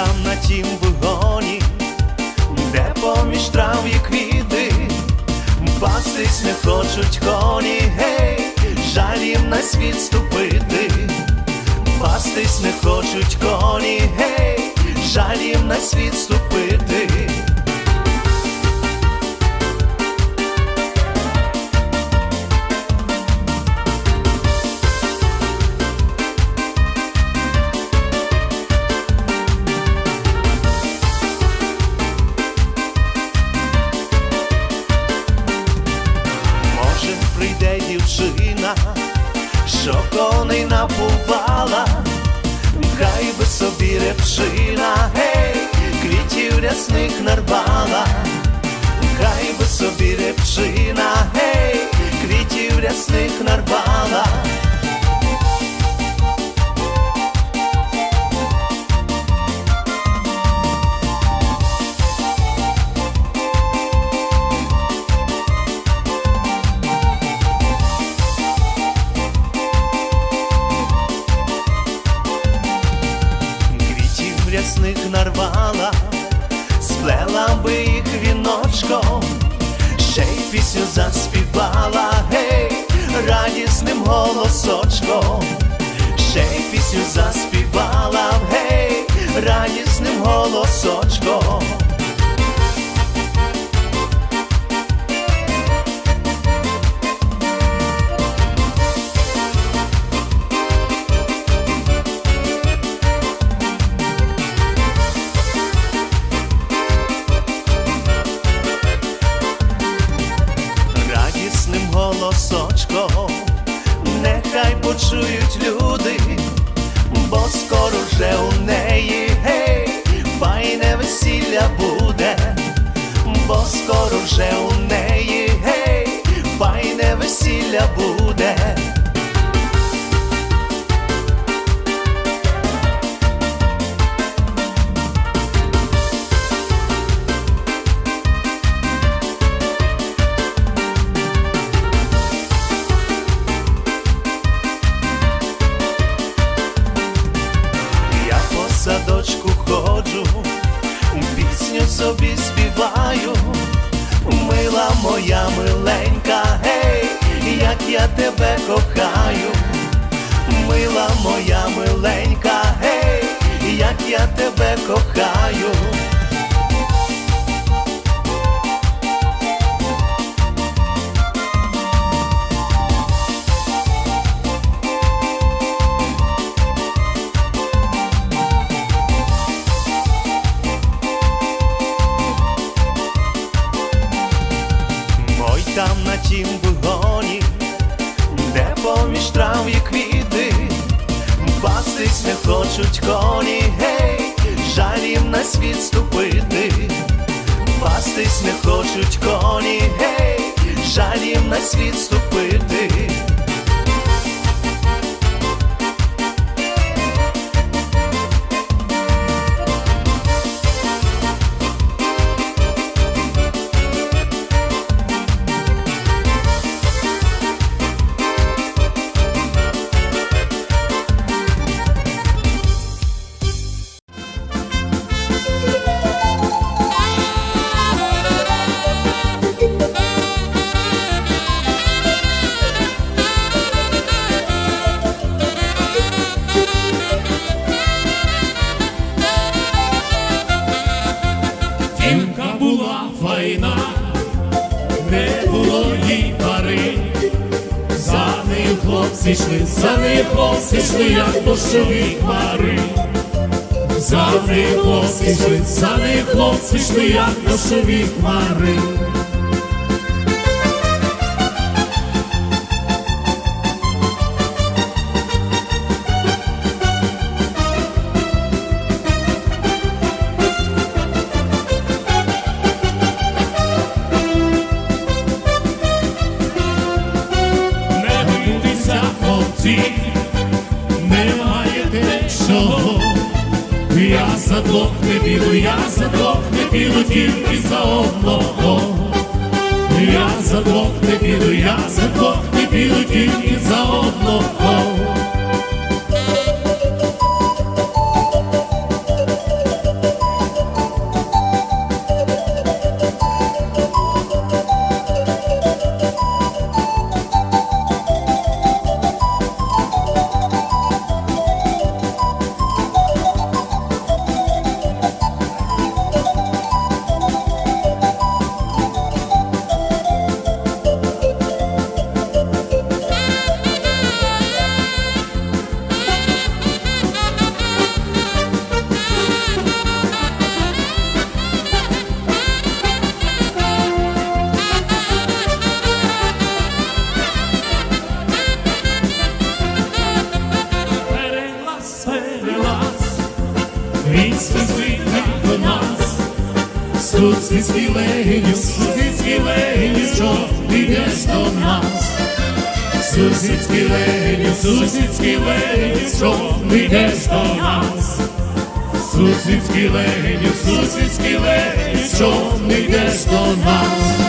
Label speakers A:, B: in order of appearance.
A: там на тім вигоні, де поміж трав і квіти, пастись не хочуть коні, гей, Жалім на світ ступити, пастись не хочуть коні, гей, жалім на світ ступити. Собі гей, квітів рясних нарвала, хай би собі репшина, гей, квітів рясних нарвала. Пісню заспівала, гей, радісним голосочком, ще й пісню заспівала, гей, радісним голосочком. Голосочком, нехай почують люди, бо скоро вже у неї гей, файне весілля буде, бо скоро вже у неї гей, файне весілля буде. Я тебе кохаю, мила моя миленька, гей, як я тебе кохаю. Поміж трав і квіти, пастись не хочуть коні, гей, жалім на світ ступити, пастись не хочуть коні, гей, жалім на світ ступити.
B: Була не було їй пари. За нею хлопці йшли, за нею хлопці йшли, як дощові хмари. За нею хлопці йшли, за нею хлопці йшли, як дощові хмари. Я за двох не піду, я задвох не піду тільки за одного. Я задвох не піду, я за не піду тільки за одного. Христос вийде до нас, Сусідський легені, сусідський легені, що йдеш до нас, Сусідський легені, сусідський легені, що йдеш до нас, Сусідський легені, сусідський легені, що йдеш до нас.